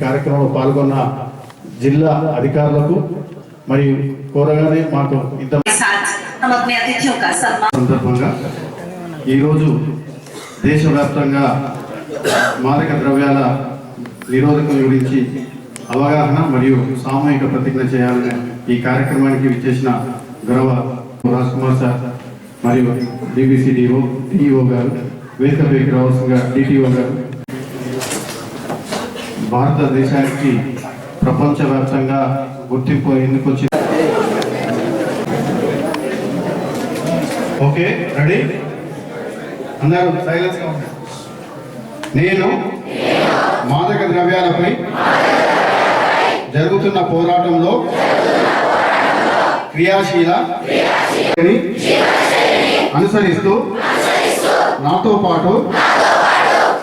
కార్యక్రమంలో పాల్గొన్న జిల్లా అధికారులకు మరియు కోరగానే మాకు ఇంత సందర్భంగా ఈరోజు దేశవ్యాప్తంగా మాదక ద్రవ్యాల నిరోధకం గురించి అవగాహన మరియు సామూహిక ప్రతిజ్ఞ చేయాలని ఈ కార్యక్రమానికి విచ్చేసిన గౌరవ రాజ్ కుమార్ సార్ మరియు డిబిసిడిఓ టీఈఓ గారు వేసవి రావు డిటిఓ గారు భారతదేశానికి ప్రపంచవ్యాప్తంగా గుర్తింపు ఎందుకు వచ్చింది ఓకే రెడీ? అందరూ సైలెన్స్ నేను మాదక ద్రవ్యాలపై జరుగుతున్న పోరాటంలో క్రియాశీల అనుసరిస్తూ నాతో పాటు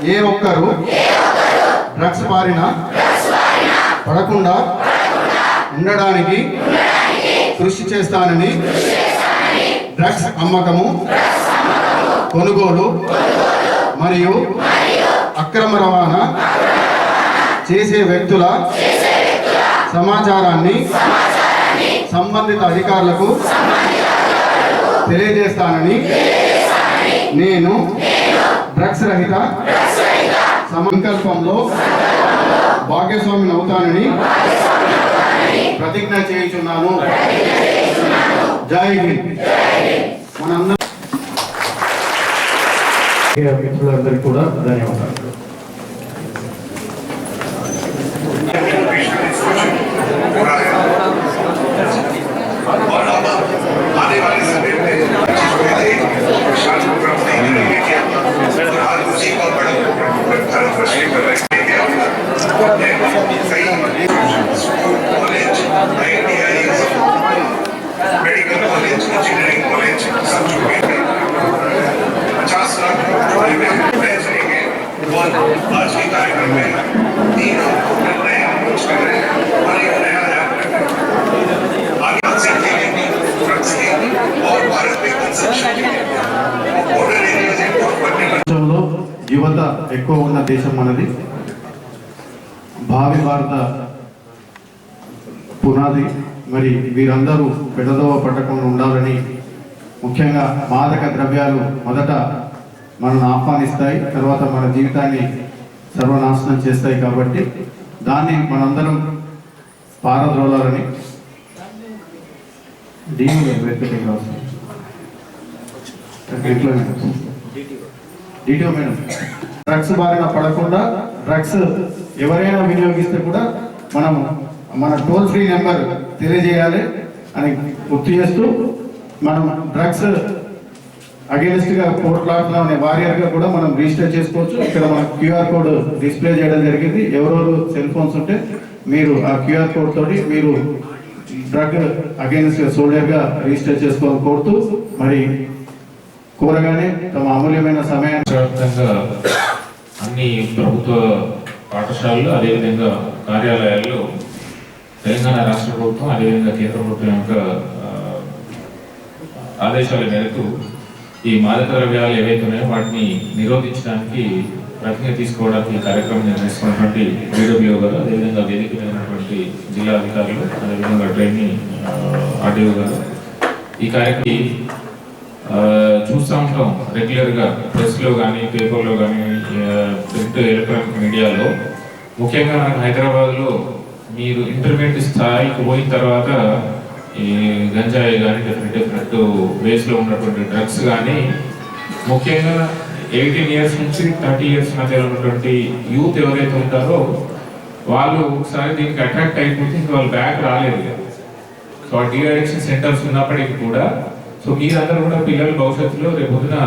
ఏ ఒక్కరు డ్రగ్స్ బారిన పడకుండా ఉండడానికి కృషి చేస్తానని డ్రగ్స్ అమ్మకము కొనుగోలు మరియు అక్రమ రవాణా చేసే వ్యక్తుల సమాచారాన్ని సంబంధిత అధికారులకు తెలియజేస్తానని నేను డ్రగ్స్ రహిత సంకల్పంలో భాగ్యస్వామిని అవుతానని ప్రతిజ్ఞ చేయుచున్నాను. జై హింద్. మనందరం మిత్రులందరికీ కూడా ధన్యవాదాలు. యువత ఎక్కువ ఉన్న దేశం మనది. భావి భారత పునాది. మరి వీరందరూ పెడదోవ పట్టకుండా ఉండాలని ముఖ్యంగా మాదక ద్రవ్యాలు మొదట మనల్ని ఆహ్వానిస్తాయి తర్వాత మన జీవితాన్ని సర్వనాశనం చేస్తాయి కాబట్టి దాన్ని మనందరం పారద్రోలాలని డిటిఓ మేడం. డ్రగ్స్ బారిన పడకుండా డ్రగ్స్ ఎవరైనా వినియోగిస్తే కూడా మనం మన టోల్ ఫ్రీ నెంబర్ తెలియజేయాలి అని గుర్తు చేస్తూ మనం డ్రగ్స్ అగేన్స్ట్గా పోట్లాడుతున్నాం అనే వారియర్గా కూడా మనం రిజిస్టర్ చేసుకోవచ్చు. ఇక్కడ మన క్యూఆర్ కోడ్ డిస్ప్లే చేయడం జరిగింది. ఎవరెవరు సెల్ ఫోన్స్ ఉంటే మీరు ఆ క్యూఆర్ కోడ్ తోటి మీరు డ్రగ్ అగేనిస్ట్ సోల్డర్గా రిజిస్టర్ చేసుకోవాలని కోరుతూ మరి కోరగానే తమ అమూల్యమైన సమయాన్ని వ్యాప్తంగా అన్ని ప్రభుత్వ పాఠశాలలు అదేవిధంగా కార్యాలయాల్లో తెలంగాణ రాష్ట్ర ప్రభుత్వం అదేవిధంగా కేంద్ర ప్రభుత్వం యొక్క ఆదేశాల మేరకు ఈ మాదక ద్రవ్యాలు ఏవైతే ఉన్నాయో వాటిని నిరోధించడానికి ప్రతిజ్ఞ తీసుకోవడానికి ఈ కార్యక్రమం నిర్వహిస్తున్నటువంటి బీడబ్ల్యూ గారు అదేవిధంగా వేదిక మీద ఉన్నటువంటి జిల్లా అధికారులు అదేవిధంగా ట్రైనింగ్ ఆర్డీఓ గారు. ఈ కార్యక్రమం చూస్తూ ఉంటాం రెగ్యులర్గా ప్రెస్లో కానీ పేపర్లో కానీ ప్రింట్ ఎలక్ట్రానిక్ మీడియాలో. ముఖ్యంగా నాకు హైదరాబాద్లో మీరు ఇంటర్మీడియట్ స్థాయికి పోయిన తర్వాత ఈ గంజాయి కానీ డిఫరెంట్ డిఫరెంట్ వేస్లో ఉన్నటువంటి డ్రగ్స్ కానీ ముఖ్యంగా ఎయిటీన్ ఇయర్స్ నుంచి థర్టీ ఇయర్స్ మధ్య ఉన్నటువంటి యూత్ ఎవరైతే ఉంటారో వాళ్ళు ఒకసారి దీనికి అట్రాక్ట్ అయిపోతే ఇంకా వాళ్ళు బ్యాక్ రాలేదు సో డిఆర్ఎక్షన్ సెంటర్స్ ఉన్నప్పటికీ కూడా సో మీరందరూ కూడా పిల్లలు భవిష్యత్తులో రేపొద్దున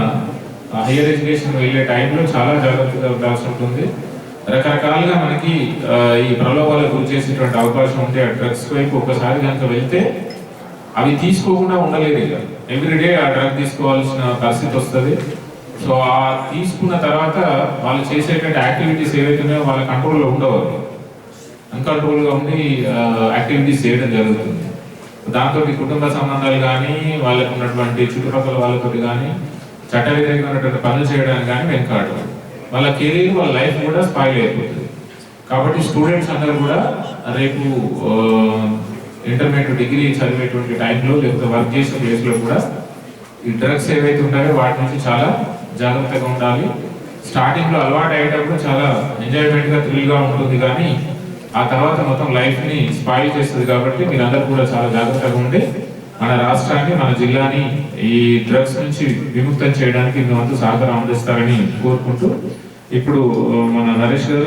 హైయర్ ఎడ్యుకేషన్ వెళ్ళే టైంలో చాలా జాగ్రత్తగా ఉండాల్సి ఉంటుంది. రకరకాలుగా మనకి ఈ ప్రలోభాలకు గురి చేసేటువంటి అవకాశం ఉంటే ఆ డ్రగ్స్ వైపు ఒకసారి కనుక వెళ్తే అవి తీసుకోకుండా ఉండలేదు ఇక. ఎవ్రీడే ఆ డ్రగ్ తీసుకోవాల్సిన పరిస్థితి వస్తుంది. సో ఆ తీసుకున్న తర్వాత వాళ్ళు చేసేటువంటి యాక్టివిటీస్ ఏవైతున్నాయో వాళ్ళ కంట్రోల్లో ఉండవు అన్కంట్రోల్గా ఉండి యాక్టివిటీస్ చేయడం జరుగుతుంది. దాంతో కుటుంబ సంబంధాలు కానీ వాళ్ళకు ఉన్నటువంటి చుట్టుపక్కల వాళ్ళతో కానీ చట్ట విధంగా పనులు చేయడానికి కానీ వెనకాడరు. వాళ్ళ కెరీర్ వాళ్ళ లైఫ్ కూడా స్పాయిల్ అయిపోతుంది. కాబట్టి స్టూడెంట్స్ అందరూ కూడా రేపు ఇంటర్మీడియట్ డిగ్రీ చదివేటువంటి టైంలో లేకపోతే వర్క్ చేసే ప్లేస్లో కూడా ఈ డ్రగ్స్ ఏవైతే ఉంటాయో వాటి నుంచి చాలా జాగ్రత్తగా ఉండాలి. స్టార్టింగ్లో అలవాటు అయ్యేటప్పుడు చాలా ఎంజాయ్మెంట్గా థ్రిల్గా ఉంటుంది కానీ ఆ తర్వాత మొత్తం లైఫ్ని స్పాయిల్ చేస్తుంది కాబట్టి మీరందరూ కూడా చాలా జాగ్రత్తగా ఉండి మన రాష్ట్రాన్ని మన జిల్లాని ఈ డ్రగ్స్ నుంచి విముక్తం చేయడానికి మీ వంతు సహకారం అందిస్తారని కోరుకుంటూ ఇప్పుడు మన నరేష్ గారు